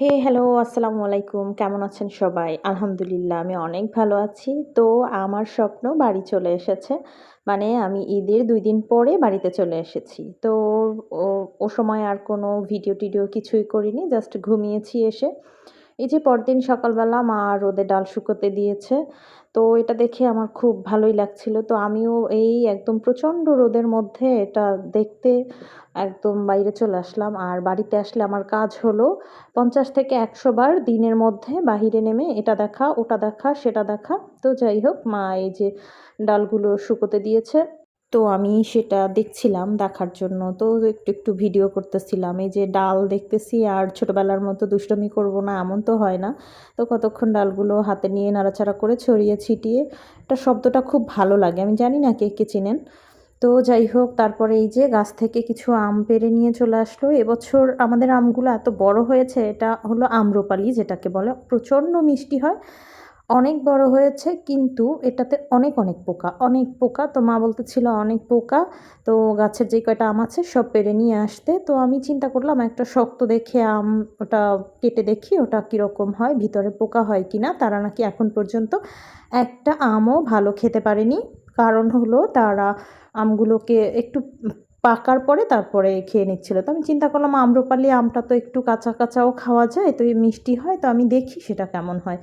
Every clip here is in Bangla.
হে, হ্যালো, আসসালামু আলাইকুম। কেমন আছেন সবাই? আলহামদুলিল্লাহ, আমি অনেক ভালো আছি। তো আমার স্বপ্ন বাড়ি চলে এসেছে। মানে আমি ঈদের দুই দিন পরে বাড়িতে চলে এসেছি। তো ও সময় আর কোনো ভিডিও টিডিও কিছুই করিনি, জাস্ট ঘুমিয়েছি এসে। এই যে পরদিন সকালবেলা মা রোদে ডাল শুকোতে দিয়েছে, তো এটা দেখে আমার খুব ভালোই লাগছিল। তো আমিও এই একদম প্রচণ্ড রোদের মধ্যে এটা দেখতে একদম বাইরে চলে আসলাম। আর বাড়িতে আসলে আমার কাজ হলো পঞ্চাশ থেকে একশো বার দিনের মধ্যে বাহিরে নেমে এটা দেখা, ওটা দেখা, সেটা দেখা। তো যাই হোক, মা এই যে ডালগুলো শুকোতে দিয়েছে। তো আমি সেটা দেখছিলাম দেখার জন্য। তো একটু একটু ভিডিও করতেছিলাম। এই যে ডাল দেখতেছি আর ছোটোবেলার মতো দুষ্টমি করব না, এমন তো হয় না। তো কতক্ষণ ডালগুলো হাতে নিয়ে নাড়াচাড়া করে ছড়িয়ে ছিটিয়ে, এটা শব্দটা খুব ভালো লাগে। আমি জানি না কে কে চিনেন? তো যাই হোক, তারপরে এই যে গাছ থেকে কিছু আম পেরে নিয়ে চলে আসলো। এবছর আমাদের আমগুলো এত বড় হয়েছে, এটা হলো আম্রপালি যেটাকে বলে। প্রচণ্ড মিষ্টি হয়। অনেক বড় হয়েছে, কিন্তু এটাতে অনেক অনেক পোকা অনেক পোকা। তো মা বলতেছিল, অনেক পোকা। তো গাছের যে কয়টা আম আছে, সব পেরে নিয়ে আসতে। তো আমি চিন্তা করলাম, একটা শক্ত দেখে আম ওটা কেটে দেখি, ওটা কীরকম হয়, ভিতরে পোকা হয় কি না তারা নাকি এখন পর্যন্ত একটা আমও ভালো খেতে পারেনি। কারণ হলো, তারা আমগুলোকে একটু পাকার পরে তারপরে খেয়ে নিচ্ছিল। তো আমি চিন্তা করলাম, আম্রপালি আমটা তো একটু কাঁচা কাঁচাও খাওয়া যায়, তো এই মিষ্টি হয়, তো আমি দেখি সেটা কেমন হয়।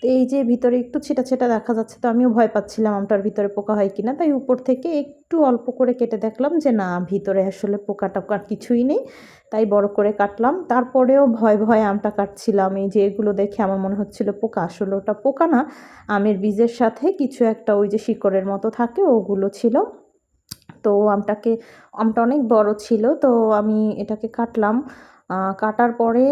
তো এই যে ভিতরে একটু ছিটা ছিটা দেখা যাচ্ছে, তো আমিও ভয় পাচ্ছিলাম আমটার ভিতরে পোকা হয় কিনা। তাই উপর থেকে একটু অল্প করে কেটে দেখলাম যে, না, ভিতরে আসলে পোকা টোকা কিছুই নেই। তাই বড় করে কাটলাম। তারপরেও ভয় ভয় আমটা কাটছিলাম। এই যে এগুলো দেখে আমার মনে হচ্ছিল, পোকা আসলে ওটা পোকা না। আমের বীজের সাথে কিছু একটা ওই যে শিকড়ের মতো থাকে, ওগুলো ছিল। তো আমটাকে, আমটা অনেক বড় ছিল, তো আমি এটাকে কাটলাম। কাটার পরে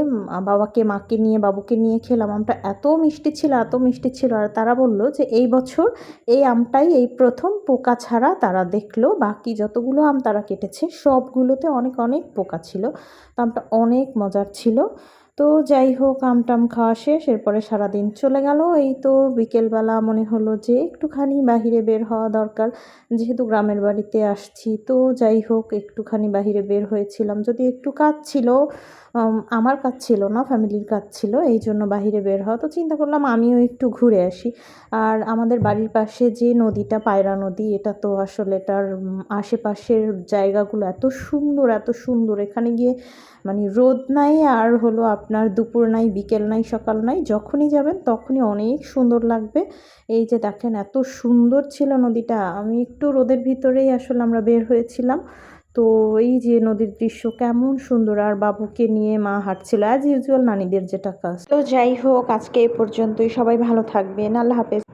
বাবাকে, মাকে নিয়ে, বাবুকে নিয়ে খেলাম। আমটা এত মিষ্টি ছিল, এত মিষ্টি ছিল। আর তারা বলল যে, এই বছর এই আমটাই এই প্রথম পোকা ছাড়া তারা দেখল। বাকি যতগুলো আম তারা কেটেছে, সবগুলোতে অনেক অনেক পোকা ছিল। তো আমটা অনেক মজার ছিল। তো যাই হোক আম টাম খাওয়া শেষ, এরপরে সারাদিন চলে গেল। এই তো বিকেলবেলা মনে হলো যে একটুখানি বাহিরে বের হওয়া দরকার, যেহেতু গ্রামের বাড়িতে আসছি। তো যাই হোক, একটুখানি বাহিরে বের হয়েছিলাম। যদি একটু কাজ ছিল আমার কাজ ছিল না, ফ্যামিলির কাজ ছিল, এই জন্য বাহিরে বের হওয়া। তো চিন্তা করলাম আমিও একটু ঘুরে আসি। আর আমাদের বাড়ির পাশে যে নদীটা, পায়রা নদী, এটা তো আসলে এটার আশেপাশের জায়গাগুলো এত সুন্দর এত সুন্দর। এখানে গিয়ে মানে রোদ নাই, আর হলো আপনার দুপুর নাই, বিকেল নাই, সকাল নাই, যখনই যাবেন তখনই অনেক সুন্দর লাগবে। এই যে দেখেন, এত সুন্দর ছিল নদীটা। আমি একটু রোদের ভিতরেই আসলে আমরা বের হয়েছিলাম। তো এই যে নদীর দৃশ্য কেমন সুন্দর, আর বাবুকে নিয়ে মা হাঁটছিল অ্যাজ ইউজুয়াল নানিদের যেটা কাজ। তো যাই হোক, আজকে এই পর্যন্তই। সবাই ভালো থাকবেন। আল্লাহ হাফেজ।